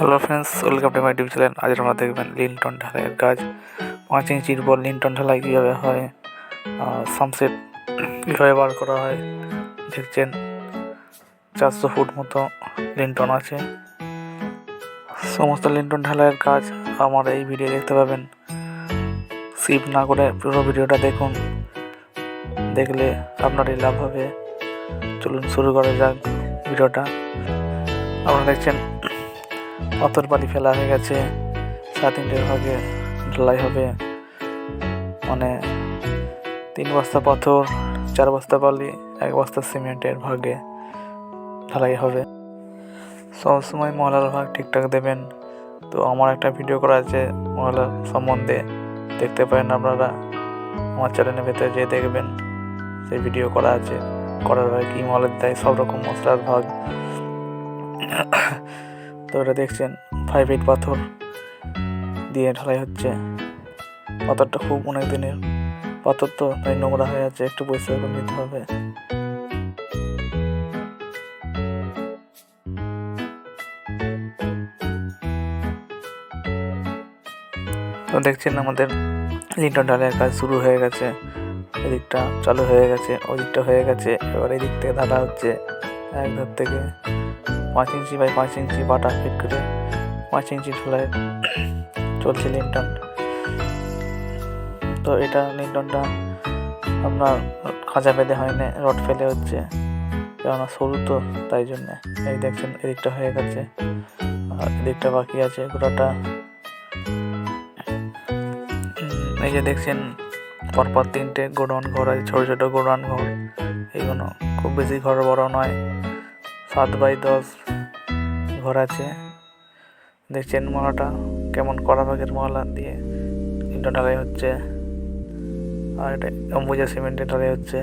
Hello friends welcome to my YouTube channel আজ আমরা দেখবেন লিন্টন ঢালাইয়ের কাজ। পাঁচ ইঞ্চির পর লিন্টন ঢালাই কীভাবে হয় সামসেট কীভাবে বার করা হয়, দেখছেন, চারশো ফুট মতো লিন্টন আছে। সমস্ত লিন্টন ঢালাইয়ের কাজ আমার এই ভিডিও দেখতে পাবেন। সিপ না করে পুরো ভিডিওটা দেখুন। দেখলে আপনারই লাভ হবে। চলুন শুরু করা যাক ভিডিওটা আপনারা দেখছেন বালি ফেলা হয়ে গেছে। সাড়ে তিনটের ভাগে ঢালাই হবে। মানে তিন বস্তা পাথর, চার বস্তা বালি, এক বস্তা সিমেন্টের ভাগে ঢালাই হবে। সবসময় মহলার ভাগ ঠিকঠাক দেবেন। তো আমার একটা ভিডিও করা আছে মহলার সম্বন্ধে। দেখতে পারেন আপনারা। আমার চ্যানেলের ভেতরে যেয়ে দেখবেন। সেই ভিডিও করা আছে। করার ভাগে কী মহলের দেয় সব রকম মশলার ভাগ। তো এটা দেখছেন ফাইভ এইট পাথর দিয়ে ঢালাই হচ্ছে। পাথরটা খুব অনেক দিনের। পাথর তো তাই নোংরা হয়ে আছে, একটু পরিষ্কার করে নিতে হবে। তো দেখছেন আমাদের লিন্টন ঢালাইয়ের কাজ শুরু হয়ে গেছে। এদিকটা চালু হয়ে গেছে, ওদিকটা হয়ে গেছে, এবার এদিক থেকে ঢালা হচ্ছে। এক থেকে পাঁচ ইঞ্চি বাই পাঁচ ইঞ্চি বাটা ফিট করে পাঁচ ইঞ্চি ঢালাই চলছে লিন্টন। তো এটা লিন্টনটা আপনার খাঁচা বেঁধে হয় না রড ফেলে হচ্ছে। কেননা সরু তো, তাই জন্যে। এই দেখছেন, এদিকটা হয়ে গেছে। আর এদিকটা বাকি আছে গোটাটা। এই যে দেখছেন, পরপর তিনটে গোডাউন ঘর আছে, ছোটো ছোটো গোডাউন ঘর। এইগুলো খুব বেশি ঘর বড় নয়। সাত বাই দশ ঘর আছে দেখছেন মলাটা কেমন কড়া ভাগের মহলা দিয়ে ইন্টো ঢালাই হচ্ছে আর এটা অম্বুজা সিমেন্টে ঢালাই হচ্ছে